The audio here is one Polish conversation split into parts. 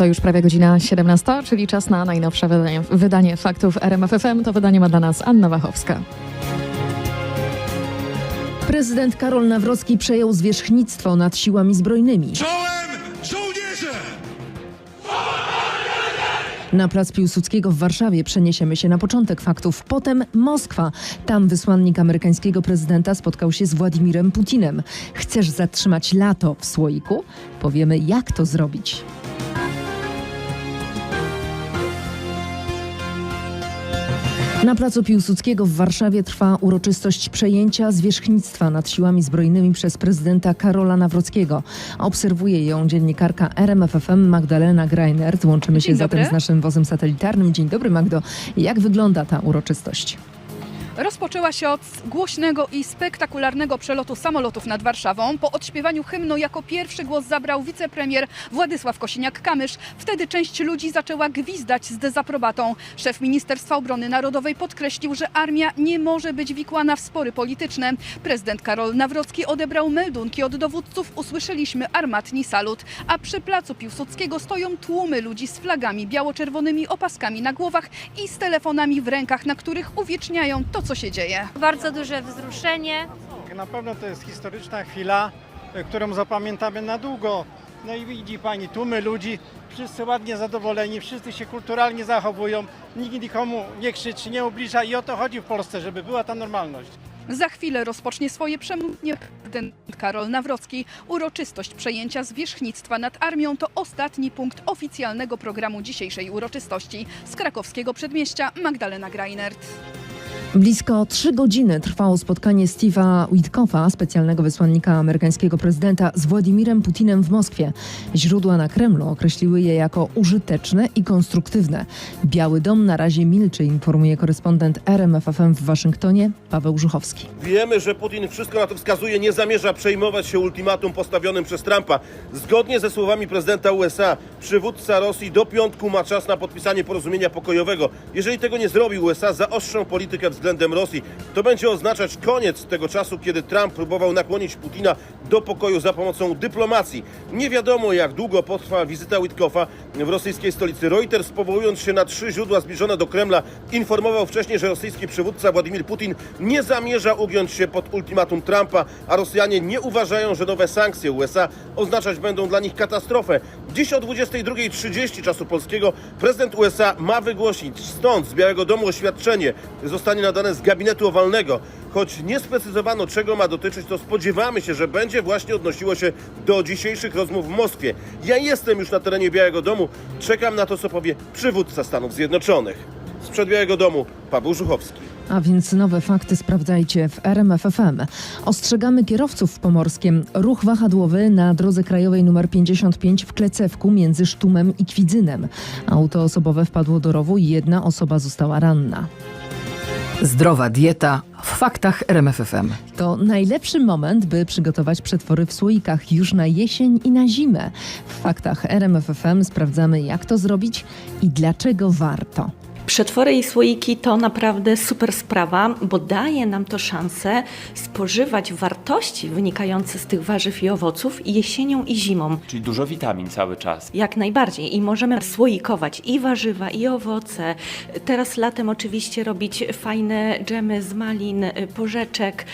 To już prawie godzina 17, czyli czas na najnowsze wydanie, wydanie faktów RMFFM. To wydanie ma dla nas Anna Wachowska. Prezydent Karol Nawrocki przejął zwierzchnictwo nad siłami zbrojnymi. Czołem żołnierze! Na plac Piłsudskiego w Warszawie przeniesiemy się na początek faktów. Potem Moskwa. Tam wysłannik amerykańskiego prezydenta spotkał się z Władimirem Putinem. Chcesz zatrzymać lato w słoiku? Powiemy, jak to zrobić. Na placu Piłsudskiego w Warszawie trwa uroczystość przejęcia zwierzchnictwa nad siłami zbrojnymi przez prezydenta Karola Nawrockiego. Obserwuje ją dziennikarka RMFFM Magdalena Greinert. Łączymy się zatem z naszym wozem satelitarnym. Dzień dobry Magdo. Jak wygląda ta uroczystość? Rozpoczęła się od głośnego i spektakularnego przelotu samolotów nad Warszawą. Po odśpiewaniu hymnu jako pierwszy głos zabrał wicepremier Władysław Kosiniak-Kamysz. Wtedy część ludzi zaczęła gwizdać z dezaprobatą. Szef Ministerstwa Obrony Narodowej podkreślił, że armia nie może być wikłana w spory polityczne. Prezydent Karol Nawrocki odebrał meldunki od dowódców. Usłyszeliśmy armatni salut. A przy placu Piłsudskiego stoją tłumy ludzi z flagami biało-czerwonymi opaskami na głowach i z telefonami w rękach, na których uwieczniają to, co się dzieje. Bardzo duże wzruszenie. Na pewno to jest historyczna chwila, e, którą zapamiętamy na długo. No i widzi Pani, tłumy ludzi, wszyscy ładnie zadowoleni, wszyscy się kulturalnie zachowują, nikt nikomu nie krzyczy, nie ubliża i o to chodzi w Polsce, żeby była ta normalność. Za chwilę rozpocznie swoje przemówienie prezydent Karol Nawrocki. Uroczystość przejęcia zwierzchnictwa nad armią to ostatni punkt oficjalnego programu dzisiejszej uroczystości. Z krakowskiego przedmieścia Magdalena Greinert. Blisko trzy godziny trwało spotkanie Steve'a Witkoffa, specjalnego wysłannika amerykańskiego prezydenta, z Władimirem Putinem w Moskwie. Źródła na Kremlu określiły je jako użyteczne i konstruktywne. Biały Dom na razie milczy, informuje korespondent RMFFM w Waszyngtonie Paweł Żuchowski. Wiemy, że Putin wszystko na to wskazuje, nie zamierza przejmować się ultimatum postawionym przez Trumpa. Zgodnie ze słowami prezydenta USA, przywódca Rosji do piątku ma czas na podpisanie porozumienia pokojowego. Jeżeli tego nie zrobi, USA zaostrzą politykę względem Rosji. To będzie oznaczać koniec tego czasu, kiedy Trump próbował nakłonić Putina do pokoju za pomocą dyplomacji. Nie wiadomo, jak długo potrwa wizyta Witkoffa w rosyjskiej stolicy. Reuters, powołując się na trzy źródła zbliżone do Kremla, informował wcześniej, że rosyjski przywódca Władimir Putin nie zamierza ugiąć się pod ultimatum Trumpa, a Rosjanie nie uważają, że nowe sankcje USA oznaczać będą dla nich katastrofę. Dziś o 22.30 czasu polskiego prezydent USA ma wygłosić stąd z Białego Domu oświadczenie. Zostanie nadane z gabinetu owalnego. Choć nie sprecyzowano czego ma dotyczyć, to spodziewamy się, że będzie właśnie odnosiło się do dzisiejszych rozmów w Moskwie. Ja jestem już na terenie Białego Domu. Czekam na to, co powie przywódca Stanów Zjednoczonych. Sprzed Białego Domu Paweł Żuchowski. A więc nowe fakty sprawdzajcie w RMFFM. Ostrzegamy kierowców w Pomorskiem. Ruch wahadłowy na drodze krajowej nr 55 w Klecewku między Sztumem i Kwidzynem. Auto osobowe wpadło do rowu i jedna osoba została ranna. Zdrowa dieta w faktach RMFFM. To najlepszy moment, by przygotować przetwory w słoikach już na jesień i na zimę. W faktach RMFFM sprawdzamy, jak to zrobić i dlaczego warto. Przetwory i słoiki to naprawdę super sprawa, bo daje nam to szansę spożywać wartości wynikające z tych warzyw i owoców jesienią i zimą. Czyli dużo witamin cały czas. Jak najbardziej. I możemy słoikować i warzywa, i owoce. Teraz latem oczywiście robić fajne dżemy z malin, porzeczek,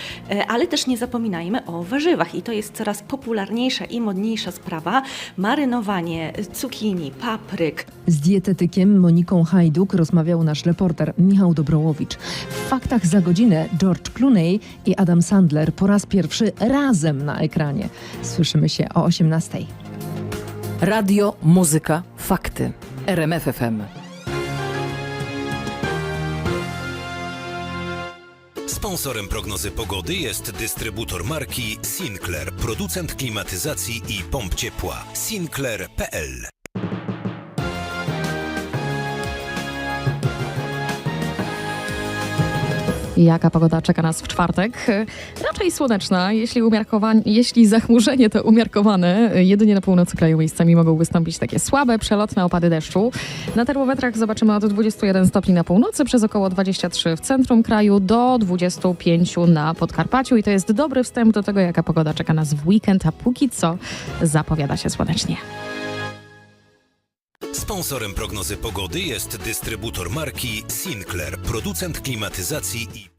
ale też nie zapominajmy o warzywach. I to jest coraz popularniejsza i modniejsza sprawa. Marynowanie cukinii, papryk, Z dietetykiem Moniką Hajduk rozmawiał nasz reporter Michał Dobrołowicz. W faktach za godzinę George Clooney i Adam Sandler po raz pierwszy razem na ekranie. Słyszymy się o 18:00. Radio, muzyka, fakty. RMFFM. Sponsorem prognozy pogody jest dystrybutor marki Sinclair, producent klimatyzacji i pomp ciepła. Sinclair.pl Jaka pogoda czeka nas w czwartek? Raczej słoneczna, jeśli, umiarkowan- jeśli zachmurzenie to umiarkowane. Jedynie na północy kraju miejscami mogą wystąpić takie słabe, przelotne opady deszczu. Na termometrach zobaczymy od 21 stopni na północy, przez około 23 w centrum kraju, do 25 na Podkarpaciu. I to jest dobry wstęp do tego, jaka pogoda czeka nas w weekend, a póki co zapowiada się słonecznie. Sponsorem prognozy pogody jest dystrybutor marki Sinclair, producent klimatyzacji i